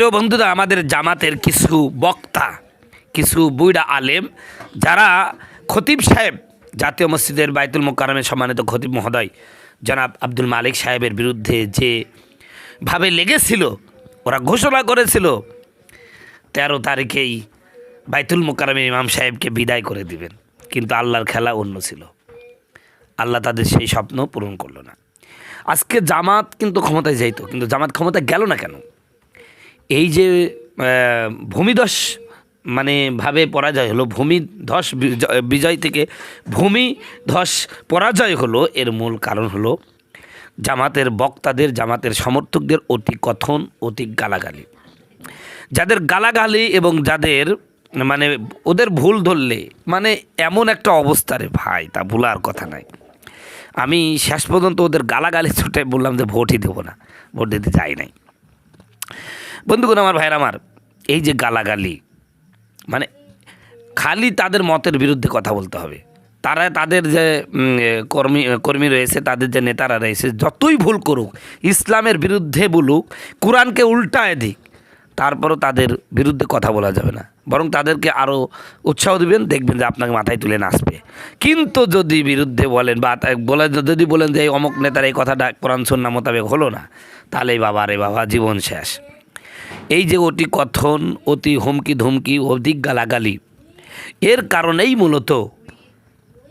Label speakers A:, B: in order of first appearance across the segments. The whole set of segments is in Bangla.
A: প্রিয় বন্ধুরা, আমাদের জামাতের কিছু বক্তা, কিছু বুইড়া আলেম, যারা খতিব সাহেব, জাতীয় মসজিদের বাইতুল মোকারমের সম্মানিত খতিব মহোদয়, জনাব আব্দুল মালিক সাহেবের বিরুদ্ধে যে ভাবে লেগেছিল, ওরা ঘোষণা করেছিল, তেরো তারিখেই বাইতুল মোকারমে ইমাম সাহেবকে বিদায় করে দিবেন। কিন্তু আল্লাহর খেলা অন্য ছিল। আল্লাহ তাদের সেই স্বপ্ন পূরণ করল না। আজকে জামাত কিন্তু ক্ষমতায় যাইতো, কিন্তু জামাত ক্ষমতায় গেল না কেন? এই যে ভূমিধস মানে ভাবে পরাজয় হলো, ভূমিধস বিজয়- বিজয় থেকে ভূমিধস পরাজয় হলো, এর মূল কারণ হলো জামাতের বক্তাদের, জামাতের সমর্থকদের অতি কথন, অতি গালাগালি। যাদের গালাগালি এবং যাদের মানে ওদের ভুল ধরলে মানে এমন একটা অবস্থা রে ভাই, তা ভুলার কথা নাই। আমি শেষ পর্যন্ত ওদের গালাগালি ছুটে বললাম যে ভোটই দেবো না, ভোট দিতে যাই নাই। বন্ধুগণ, আমার ভাইয়ের, আমার এই যে গালাগালি মানে খালি তাদের মতের বিরুদ্ধে কথা বলতে হবে। তারা তাদের যে কর্মী কর্মী রয়েছে, তাদের যে নেতারা রয়েছে, যতই ভুল করুক, ইসলামের বিরুদ্ধে বলুক, কোরআনকে উল্টায় দিক, তারপরও তাদের বিরুদ্ধে কথা বলা যাবে না। বরং তাদেরকে আরও উৎসাহ দিবেন, দেখবেন যে আপনাকে মাথায় তুলে নাচবে কিন্তু যদি বিরুদ্ধে বলেন বা বলে, যদি বলেন যে এই অমুক নেতার এই কথাটা কোরআন সন্না মোতাবেক হলো না, তাহলে বাবা রে বাবা, জীবন শেষ। এই যে অতি কথন, অতি হুমকি ধুমকি, অধিক গালাগালি, এর কারণেই মূলত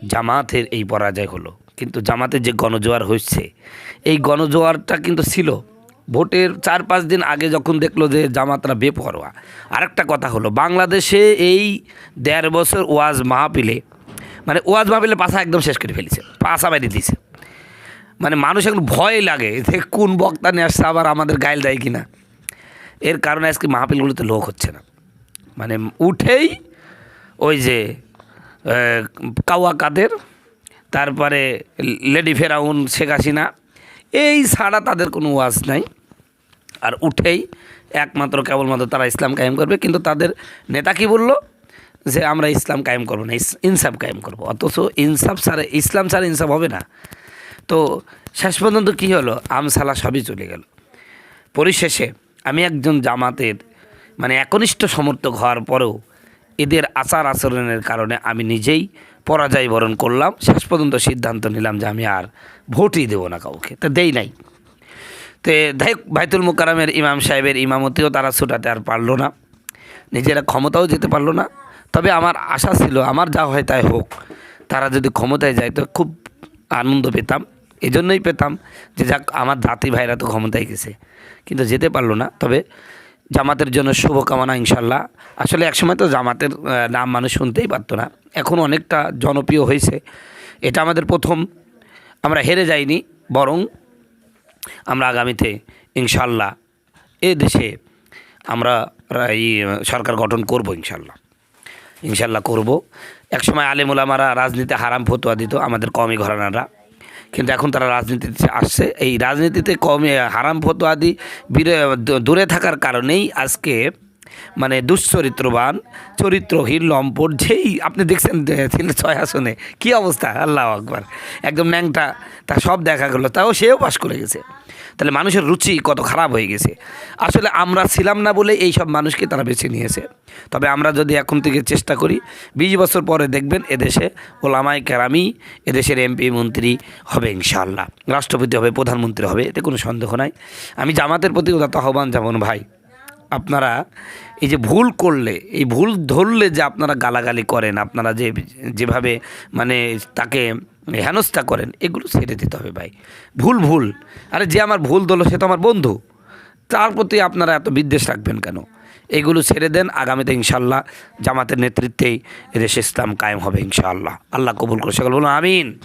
A: জামাতের এই পরাজয় হলো। কিন্তু জামাতের যে গণজোয়ার হচ্ছে, এই গণজোয়ারটা কিন্তু ছিল। ভোটের চার পাঁচ দিন আগে যখন দেখল যে জামাতরা বেপরোয়া। আরেকটা কথা হলো, বাংলাদেশে এই দেড় বছর ওয়াজ মাহপিলে মানে ওয়াজ মাহপিলে পাশা একদম শেষ করে ফেলেছে পাশা বাইরে দিয়েছে। মানে মানুষ এখন ভয় লাগে যে কোন বক্তা নিয়ে আসছে, আবার আমাদের গাইল দেয় কিনা। এর কারণে আজকে মাহফিলগুলোতে লোক হচ্ছে না। মানে উঠেই ওই যে কাওয়া কাদের, তারপরে লেডি ফেরাউন, শেখ হাসিনা, এই ছাড়া তাদের কোনো ওয়াজ নাই। আর উঠেই একমাত্র কেবলমাত্র তারা ইসলাম কায়েম করবে, কিন্তু তাদের নেতা কি বলল? যে আমরা ইসলাম কায়েম করব না ইনসাফ কায়েম করব। অথচ ইনসাফ ছাড়া, ইসলাম ছাড়া ইনসাফ হবে না। তো শেষ পর্যন্ত কী হলো? আমসালা সবই চলে গেল। পরিশেষে আমি একজন জামাতের মানে একনিষ্ঠ সমর্থক হওয়ার পরেও এদের আচার আচরণের কারণে আমি নিজেই পরাজয় বরণ করলাম। শেষ পর্যন্ত সিদ্ধান্ত নিলাম যে আমি আর ভোটই দেবো না কাউকে। তা দেই নাই। তো দেখ বাইতুল মোকারামের ইমাম সাহেবের ইমামতিও তারা ছোটাতে আর পারল না। নিজেরা ক্ষমতাও যেতে পারল না। তবে আমার আশা ছিল, আমার যা হয় তাই হোক, তারা যদি ক্ষমতায় যায় তো খুব আনন্দ পেতাম। এই জন্যই পেতাম যে যাক, আমার জাতি ভাইরা তো ক্ষমতায় গেছে। কিন্তু যেতে পারল না। তবে জামাতের জন্য শুভকামনা ইনশাল্লাহ আসলে একসময় তো জামাতের নাম মানুষ শুনতেই পারতো না। এখন অনেকটা জনপ্রিয় হয়েছে। এটা আমাদের প্রথম। আমরা হেরে যাইনি, বরং আমরা আগামীতে ইনশাল্লাহ এ দেশে আমরা এই সরকার গঠন করব ইনশাল্লাহ ইনশাল্লাহ করব। একসময় আলেমুলামারা রাজনীতি হারাম ফতুয়া দিত আমাদের কমই ঘরানারা। কিন্তু এখন তারা রাজনীতিতে আসছে। এই রাজনীতিতে কমে হারাম ফতোয়াদি বিরে- দূরে থাকার কারণেই আজকে মানে দুশ্চরিত্রবান, চরিত্রহীন, লম্পট, যেই আপনি দেখছেন ছয় আসনে, কী অবস্থা? আল্লাহ আকবার। একদম ন্যাংটা, তা সব দেখা গেলো, তাও সেও পাশ করে গেছে। তাহলে মানুষের রুচি কত খারাপ হয়ে গেছে। আসলে আমরা ছিলাম না বলে এই সব মানুষকে তারা বেছে নিয়েছে। তবে আমরা যদি এখন থেকে চেষ্টা করি, বিশ বছর পরে দেখবেন এদেশে ওলামায় কেরামি এদেশের এমপি, মন্ত্রী হবে ইনশাআল্লাহ। রাষ্ট্রপতি হবে, প্রধানমন্ত্রী হবে, এতে কোনো সন্দেহ নাই। আমি জামাতের প্রতি উদাত্ত আহ্বান যেমন ভাই। আপনারা এই যে ভুল করলে, এই ভুল ধরলে যে আপনারা গালাগালি করেন, আপনারা যে, যেভাবে মানে তাকে হেনস্থা করেন, এগুলো ছেড়ে দিতে হবে ভাই। ভুল ভুল। আরে যে আমার ভুল ধরলো সে তো আমার বন্ধু। তার প্রতি আপনারা এত বিদ্বেষ রাখবেন কেন? এগুলো ছেড়ে দেন, আগামীতে ইনশাল্লাহ জামাতের নেতৃত্বেই এদেশে ইসলাম কায়েম হবে ইনশাআল্লাহ। আল্লাহ কবুল করে সকল বলুন, আমিন।